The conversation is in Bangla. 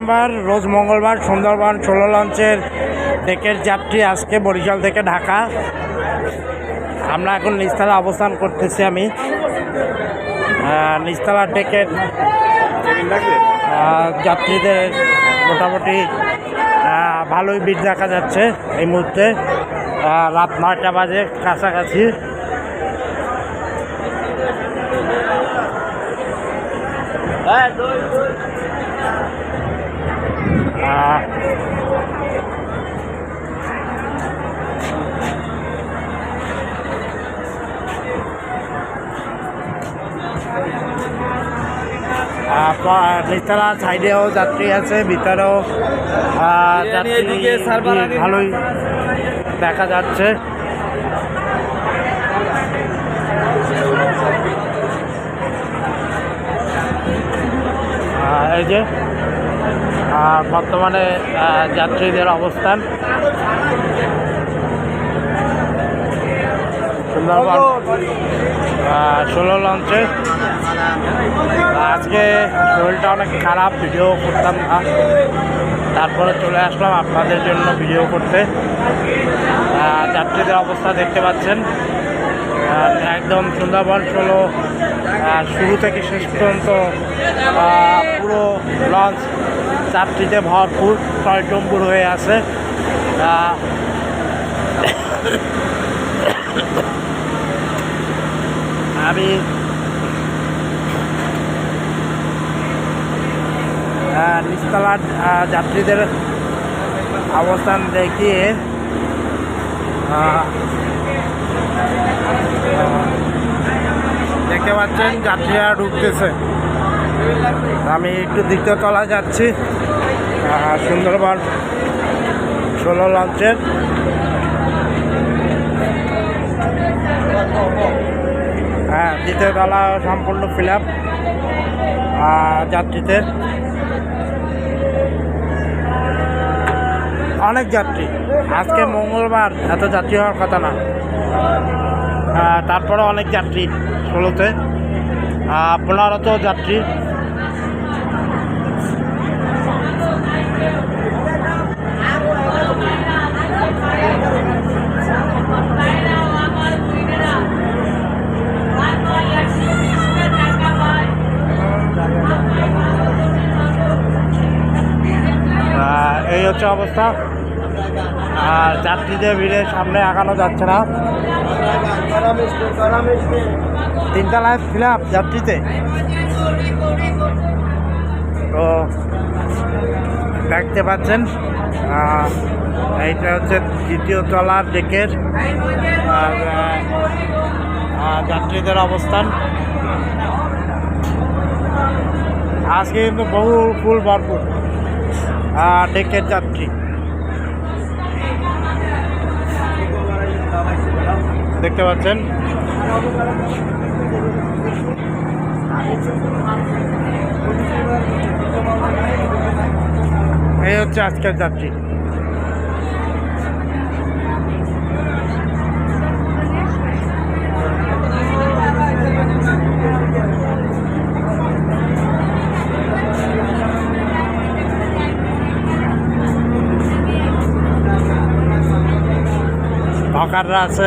সোমবার রোজ মঙ্গলবার সুন্দরবন ষোলো লঞ্চের ডেকের যাত্রী আজকে বরিশাল থেকে ঢাকা। আমরা এখন নিস্তালা অবস্থান করতেছি আমি। নিস্তালা ডেকের যাত্রীদের মোটামুটি ভালোই ভিড় দেখা যাচ্ছে এই মুহূর্তে। রাত নয়টা বাজে কাছাকাছি। আহ, নিচতলা সাইডেও যাত্রী আছে ভিতরেও। ভালোই দেখা যাচ্ছে এই যে বর্তমানে যাত্রীদের অবস্থান। সুন্দরবন ষোলো লঞ্চে। আজকে শরীরটা অনেক খারাপ, ভিডিও করতাম না। তারপরে চলে আসলাম আপনাদের জন্য ভিডিও করতে। যাত্রীদের অবস্থা দেখতে পাচ্ছেন। একদম সুন্দরবন ষোলো আহ, শুরু থেকে শেষ পর্যন্ত পুরো লঞ্চ যাত্রীতে ভরপুর টয়টম্বুর হয়ে আছে। আমি নিচতলার যাত্রীদের অবস্থান দেখিয়ে দেখতে পাচ্ছেন, যাত্রীরা ঢুকতেছে। আমি একটু দ্বিতীয় তলা যাচ্ছি সুন্দরবন ষোলো লঞ্চের। হ্যাঁ দ্বিতীয় তলা সম্পূর্ণ ফিল আপ যাত্রীতে। অনেক যাত্রী। আজকে মঙ্গলবার, এত যাত্রী হওয়ার কথা না। তারপরে অনেক যাত্রী ষোলোতে। পনেরোতেও যাত্রী। এই হচ্ছে অবস্থা। আর যাত্রীদের ভিড়ে সামনে আগানো যাচ্ছে না। তিনতলায় ফিল আপ যাত্রীতে। তো দেখতে পাচ্ছেন এইটা হচ্ছে দ্বিতীয় তলার ডেকের আর যাত্রীদের অবস্থান। আজকে কিন্তু বহু ফুল ভরপুর ডেকের যাত্রী। দেখতে পাচ্ছেন। এই হচ্ছে আজকের যাত্রী। হকাররা আছে।